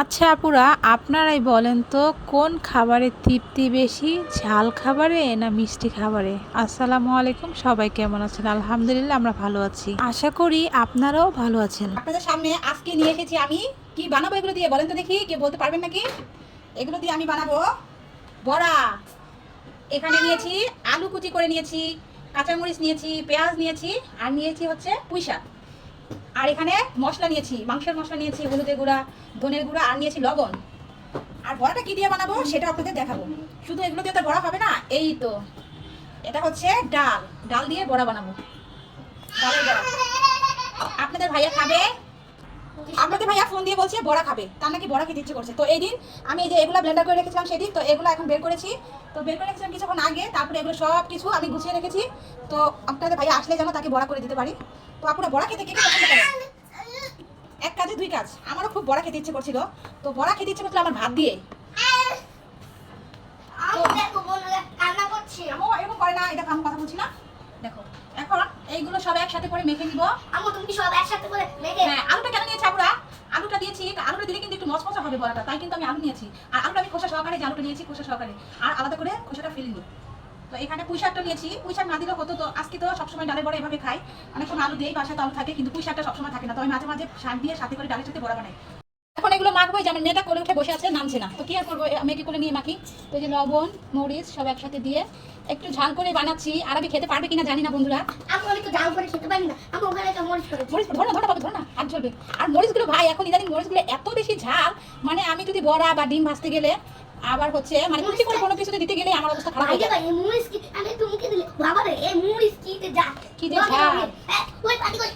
আচ্ছা আপুরা, আপনারাই বলেন তো, কোন খাবারে তৃপ্তি বেশি, ঝাল খাবারে না মিষ্টি খাবারে? আসসালামু আলাইকুম, সবাই কেমন আছেন? আলহামদুলিল্লাহ, আমরা ভালো আছি। আশা করি আপনারাও ভালো আছেন। আপনাদের সামনে আজকে নিয়ে এসেছি আমি। কি বানাবো এগুলো দিয়ে? বলেন তো দেখি কেউ বলতে পারবেন নাকি? এগুলো দিয়ে আমি বানাবো বড়া। এখানে নিয়েছি আলু কুচি করে নিয়েছি, কাঁচামরিচ নিয়েছি, পেঁয়াজ নিয়েছি, আর নিয়েছি হচ্ছে পুঁইশাক। আর এখানে মশলা নিয়েছি, মাংসের মশলা নিয়েছি, হলুদের গুঁড়া, ধনের গুঁড়া, আর নিয়েছি লবণ। আর বড়াটা কি দিয়ে বানাবো সেটা আপনাদের দেখাবো। শুধু এগুলো দিয়ে তো বড়া হবে না, এই তো। এটা হচ্ছে ডাল। ডাল দিয়ে বড়া বানাবো। ডালের বড়া। আপনাদের ভাইয়া খাবে। আপনাদের ভাইয়া ফোন দিয়ে বলছে বড়া খাবে। তার নাকি বড়া খেতে ইচ্ছে করছে। তো এই দিন আমি এই যে এগুলো ব্লেন্ডার করে রেখেছিলাম সেদিন, তো এগুলো এখন বের করেছি। তো বের করে রেখেছিলাম কিছুক্ষণ আগে, তারপরে এগুলো সব কিছু আমি গুছিয়ে রেখেছি। তো আপনাদের ভাইয়া আসলে যেন তাকে বড়া করে দিতে পারি। তো আপনারা বড়া খেতে কে কে পছন্দ করেন এক কাজে দুই কাজ। আমারও খুব বড়া খেতে ইচ্ছে করছিল। তো বড়া খেতে ইচ্ছে করছিল আমার ভাত দিয়ে। আমি দেখো বন্ধুরা কান্না করছি আমও এরকম করে না এটা আমি কথা বলছি না। দেখো এখন এইগুলো সব একসাথে করে মেখে নিব। আমু তুমি সব একসাথে করে মেখে হ্যাঁ আলুটা কেন নিয়েছি আমরা আলুটা দিয়েছি আলুটা দিলে কিন্তু একটু মচমচা হবে বড়াটা তাই কিন্তু আমি আলু নিয়েছি। আর আলুটা আমি খোসা সহকারে যে আলুটা নিয়েছি খোসা সহকারে। আর আলাদা করে খোসাটা ফেলে নিই তো এখানে পুঁই শাকটা নিয়েছি। পুঁই শাক না দিলে হতো তো আজকে তো সবসময় ডালের বড়া এভাবে খাই। অনেক সময় আলু দিয়েই বাসায় আলু থাকে কিন্তু পুঁই শাকটা সবসময় থাকে না। তো আমি মাঝে মাঝে শাক দিয়ে সাথে করে ডালের সাথে বড়া বানাই। এখন এগুলো মাখবো যে আমার মেয়েটা কোলে উঠে বসে আছে নামছে না। তো কি আর করব আমি কি করে নিয়ে মাখি। তো যে লবণ মরিচ সব একসাথে দিয়ে একটু ঝাল করে বানাচ্ছি। আর আমি খেতে পারবে কিনা জানি না বন্ধুরা। আমি তো জাল করে খেতে পারি না। আমি ওখানে একটা মরিচ করেছি। মরিচ ধরো ধরো পাবে ধরো না হাত জ্বলবে আর মরিচগুলো ভাই এখন ইদানিং মরিচগুলো এত বেশি ঝাল। মানে আমি যদি বড়া বা ডিম ভাজতে গেলে আবার হচ্ছে মানে কুচি করে কোনো কিছুতে দিতে গেলে আমার অবস্থা খারাপ হয়ে যায়? এই মরিচ কি আমি একটু মুখে দিলে? বাবা রে এই মরিচ কি যে যা কি যে ঝাল। হ্যাঁ, ওই পাটি কই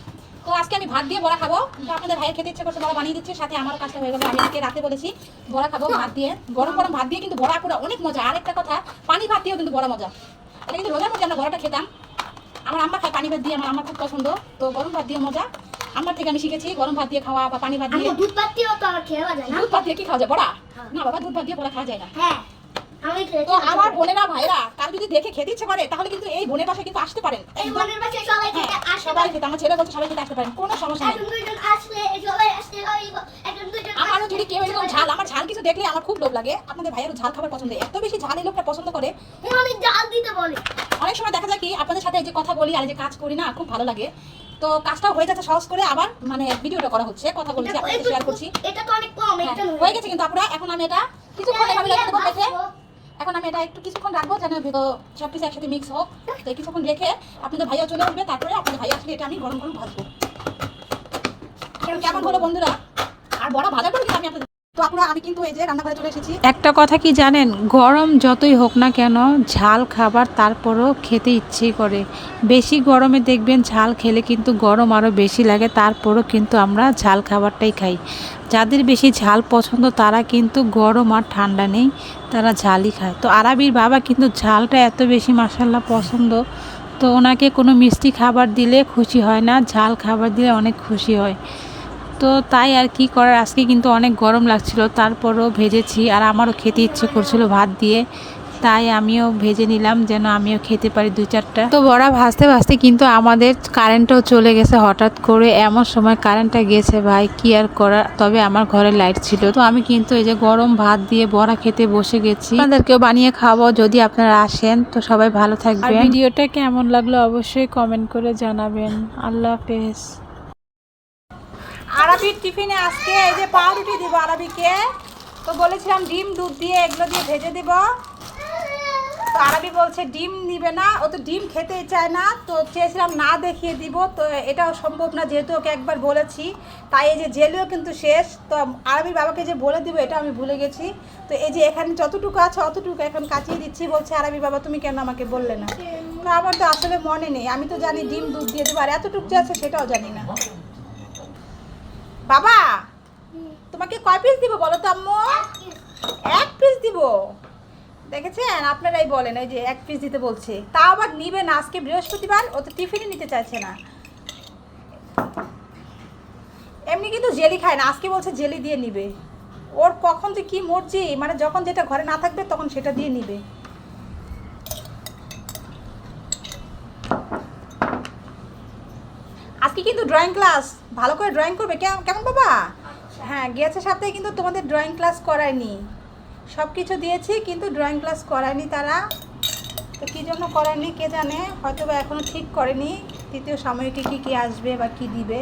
তো আজকে আমি ভাত দিয়ে বড়া খাব। তো আপনাদের ভাইয়ের খেতে ইচ্ছে করছে বড়া বানিয়ে দিচ্ছে সাথে আমার কাজটা হয়ে গেল। আমি আজকে রাতে বলেছি বড়া খাব ভাত দিয়ে। গরম গরম ভাত দিয়ে কিন্তু বড়া পুরো অনেক মজা। আর একটা কথা পানি ভাত দিয়েও কিন্তু বড়া মজা। এটা কিন্তু রোজার মধ্যে আমরা বড়াটা খেতাম। আমার আম্মা খায় পানি ভাত দিয়ে আমার আমার খুব পছন্দ। তো গরম ভাত দিয়ে মজা। আমার থেকে আমি শিখেছি গরম ভাত দিয়ে খাওয়া বা পানি ভাত দিয়ে। দুধ পাতিও তো আমার খেয়ে যায় না। দুধ ভাত দিয়ে কি খাওয়া যায়? বড়া? হ্যাঁ। না বাবা দুধ ভাত দিয়ে বড়া খাওয়া যায় না। হ্যাঁ তো আমার বোনেরা ভাইরা কার যদি দেখে খেতে ইচ্ছে করে তাহলে কিন্তু এই বোনের বাসায় কিন্তু আসতে পারেন। এই একদম বাসায় সবাই খেতে হ্যাঁ, সবাই খেতে আমার ছেলে বলছে সবাই খেতে আসতে পারেন কোনো সমস্যা নেই। দুইজন আসলে সবাই আমারও যদি কেউ এরকম ঝাল আমার ঝাল কিছু দেখলে আমার খুব লোভ লাগে। আপনাদের ভাইয়েরও ঝাল খাবার পছন্দ। এত বেশি ঝাল এই লোকটা পছন্দ করে। অনেক জাল দিতে বলে। অনেক সময় দেখা যায় কি আপনাদের সাথে এই যে কথা বলি আর এই যে কাজ করি না খুব ভালো লাগে। তো কাজটা হয়ে যাচ্ছে সহজ করে আবার মানে ভিডিওটা করা হচ্ছে কথা বলছি আপনাদের শেয়ার করছি। এটা তো অনেক কম হ্যাঁ, এটা হয়ে গেছে কিন্তু আপনারা এখন আমি এটা কিছুক্ষণ এভাবে রাখতে রেখে এখন আমি এটা একটু কিছুক্ষণ রাখব যেন সব কিছু একসাথে মিক্স হোক। তো কিছুক্ষণ রেখে আপনাদের ভাইয়া চলে আসবে তারপরে আপনাদের ভাই আসলে এটা আমি গরম গরম ভাজবো। কেমন হলো বন্ধুরা? আর বড় ভাজা করে আমি আপনাদের একটা কথা কি জানেন? গরম যতই হোক না কেন, ঝাল খাবার তারপরও খেতে ইচ্ছে করে। বেশি গরমে দেখবেন ঝাল খেলে কিন্তু গরম আরও বেশি লাগে, তারপরও কিন্তু আমরা ঝাল খাবারটাই খাই। যাদের বেশি ঝাল পছন্দ, তারা কিন্তু গরম আর ঠান্ডা নেই, তারা ঝালই খায়। তো আরাবির বাবা কিন্তু ঝালটা এত বেশি মাসাল্লাহ পছন্দ, তো ওনাকে কোনো মিষ্টি খাবার দিলে খুশি হয় না, ঝাল খাবার দিলে অনেক খুশি হয়। তো তাই আর কি করার? আজকে কিন্তু অনেক গরম লাগছিল, তারপরও ভেজেছি আর আমারও খেতে ইচ্ছে করছিল ভাত দিয়ে। তাই আমিও ভেজে নিলাম, যেন আমিও খেতে পারি দুই চারটা। তো বড়া ভাজতে ভাজতে কিন্তু আমাদের কারেন্টও চলে গেছে হঠাৎ করে। এমন সময় কারেন্টটা গেছে ভাই, কি আর করার? তবে আমার ঘরে লাইট ছিল। তো আমি কিন্তু এই যে গরম ভাত দিয়ে বড়া খেতে বসে গেছি। আপনাদেরকেও বানিয়ে খাব যদি আপনারা আসেন। তো সবাই ভালো থাকবেন। ভিডিওটা কেমন লাগল অবশ্যই কমেন্ট করে জানাবেন। আল্লাহ হাফেজ। আরবির টিফিনে আজকে এই যে পাউরুটি দিব আরবিকে। তো বলেছিলাম ডিম, দুধ দিয়ে এগুলো দিয়ে ভেজে দিব। তো আরবি বলছে, ডিম নিবে না, ও তো ডিম খেতে চায় না। তো চেয়েছিলাম না দেখিয়ে দিব, তো এটাও সম্ভব না যেহেতু ওকে একবার বলেছি। তাই এই যে জেলেও কিন্তু শেষ, তো আরবির বাবাকে যে বলে দিব, এটা আমি ভুলে গেছি। তো এই যে এখানে যতটুকু আছে, অতটুকু এখন কাটিয়ে দিচ্ছি। বলছে, আরবি বাবা, তুমি কেন আমাকে বললে না? তো আমার তো আসলে মনে নেই। আমি তো জানি ডিম, দুধ দিয়ে দেবো, আর এতটুকু যে আছে সেটাও জানি না। বাবা তোমাকে কয় পিস দিব বলো তো আম্মু? এক পিস দিব? দেখেছেন? আপনারাই বলেন ওই যে এক পিস দিতে বলছে। তা আবার নিবে না আজকে বৃহস্পতিবার ও তো টিফিনে নিতে চাইছে না। এমনি কিন্তু জেলি খায় না আজকে বলছে জেলি দিয়ে নিবে। ওর কখন যে কি মর্জি মানে যখন যেটা ঘরে না থাকবে তখন সেটা দিয়ে নিবে। আজকে কিন্তু ড্রয়িং ক্লাস ভালো করে ড্রয়িং করবে? কেমন বাবা? হ্যাঁ গেছে সপ্তাহে কিন্তু তোমাদের ড্রয়িং ক্লাস করায়নি। সব কিছু দিয়েছি, কিন্তু ড্রয়িং ক্লাস করায়নি তারা। তো কী জন্য করায়নি কে জানে? হয়তো বা এখনও ঠিক করেনি। তৃতীয় সাময়িকে কী কী আসবে বা কী দিবে?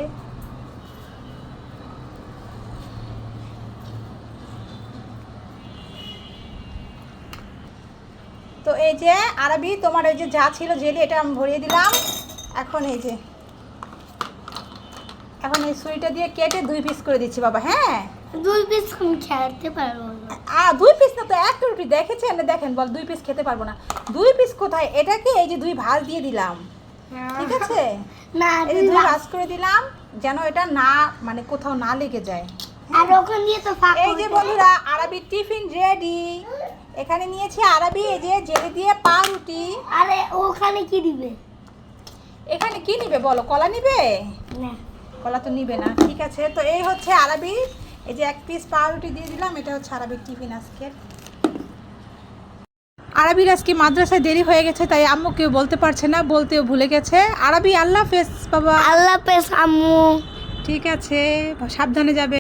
তো এই যে, আরবি, তোমার এই যে যা ছিল জেলি, এটা আমি ভরিয়ে দিলাম। এখন এই যে এখন এই সুইটা দিয়ে কেটে দুই পিস করে দিচ্ছি বাবা হ্যাঁ? দুই পিস খেতে পারব না। আ দুই পিস না তো এক রুটি দেখেছেন না? দেখেন বল দুই পিস খেতে পারব না। দুই পিস কোথায়? এটাকে এই যে দুই ভাজ দিয়ে দিলাম। ঠিক আছে? না এই যে দুই। ভাজ করে দিলাম যেন এটা না মানে কোথাও না লেগে যায়। আর ওখান দিয়ে তো ফাঁকা এই যে বন্ধুরা আরবি টিফিন রেডি। এখানে নিয়েছি আরবি এই যে জেলে দিয়ে পাউরুটি। আরে ওখানে কি দিবে? এখানে কি নিবে বলো? কলা নিবে? না। কলা তো নিবে না। ঠিক আছে তো এই হচ্ছে আরবি। এই যে এক পিস পাউরুটি দিয়ে দিলাম এটা হচ্ছে আরবির টিফিন আজকে। আরবির আজকে মাদ্রাসায় দেরি হয়ে গেছে তাই আম্মু কেউ বলতে পারছে না বলতেও ভুলে গেছে। আরবি আল্লাহ ফেস বাবা। আল্লাহ ফেস আম্মু। ঠিক আছে সাবধানে যাবে।